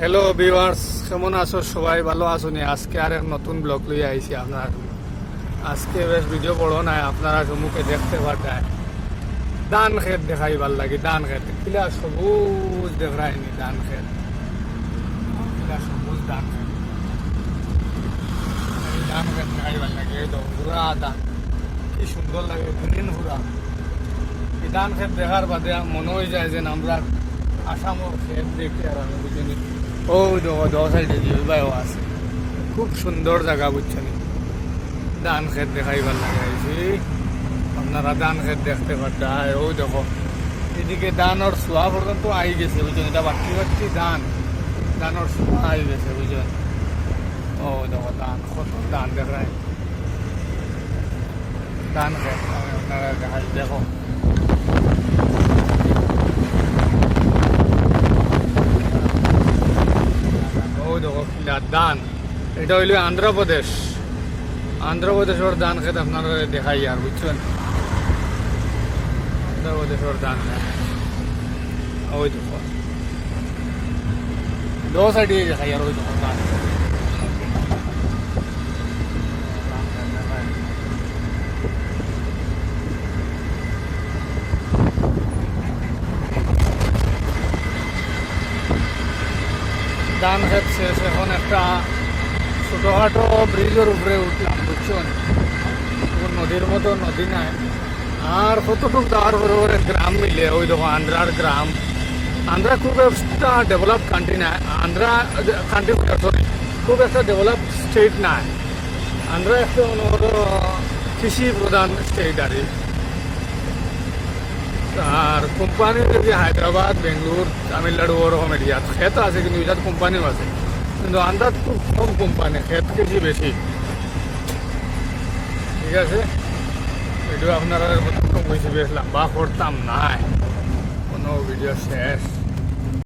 Hello viewers কেমন আছো? সবাই ভালো আছো নি আজকে আর এক নতুন ব্লগ লই আইছি আপনার। আজকে বেশ ভিডিও বড় নাই, আপনারা মুখে দেখতে পাঠায় ধান খেত দেখাই ভালো লাগে ধান খেত। কিলা সবুজ দেখায়নি ধান খেত। কিলা সবুজ ধান খেত। ধান খেত দেখাই ভালো লাগে তো পুরা ধান কি সুন্দর লাগে গ্রিন এই ধান খেত দেখার বাদে মনে হয়ে যায় যে আমরা আসামর খেত দেখি আর আমি বুঝিনি ও দেখো দিয়ে বাইও আছে। খুব সুন্দর জায়গা, বুঝছেন? ধান খেত দেখাই ভালো লাগে আইছি আপনারা ধান খেত দেখতে পারতায় ও দেখো। এদিকে ধানের শোয়া পর্যন্ত আই গেছে, বুঝছেন? এটা বাকি বাকি ধান ধানের শোয়া আই গেছে, বুঝছেন? ও, দেখো ধান কত ধান দেখায়। ধান খেত আপনারা দেখো ও দেখো কিলা দান। এটা হইল আন্ধ্রপ্রদেশ। আন্ধ্রপ্রদেশের দান খেত আপনারা দেখাই আর, বুঝছেন? আন্ধ্রপ্রদেশের দান। ওই দেখো দো সাইডে দেখাই আর, ওই দেখো দান। ধান খেত শেষ, এখন একটা ছোটোখাটো ব্রিজের উপরে উঠলাম, বুঝছেন? নদীর মতো নদী নাই। আর কতটুক যাওয়ার পরে গ্রাম মিলে, ওই দেখো আন্ধ্রার গ্রাম। আন্ধ্রা খুব একটা ডেভেলপ কান্ট্রি নাই। আন্ধ্রা কান্ট্রি সরি খুব একটা ডেভেলপ স্টেট নাই। আন্ধ্রা একটা কৃষি প্রধান স্টেট আর। আর কোম্পানি যে হায়দ্রাবাদ, বেঙ্গলোর, তামিলনাড়ু ওরকম এরিয়াত ক্ষেত আছে কিন্তু এটাত কোম্পানিও আছে। কিন্তু আন্দাজ খুব কম কোম্পানি ক্ষেত কেজি বেশি। ঠিক আছে? ভিডিও আপনারা কম হয়েছে বেশ লম্বা করতাম নাই। কোনো ভিডিও শেষ।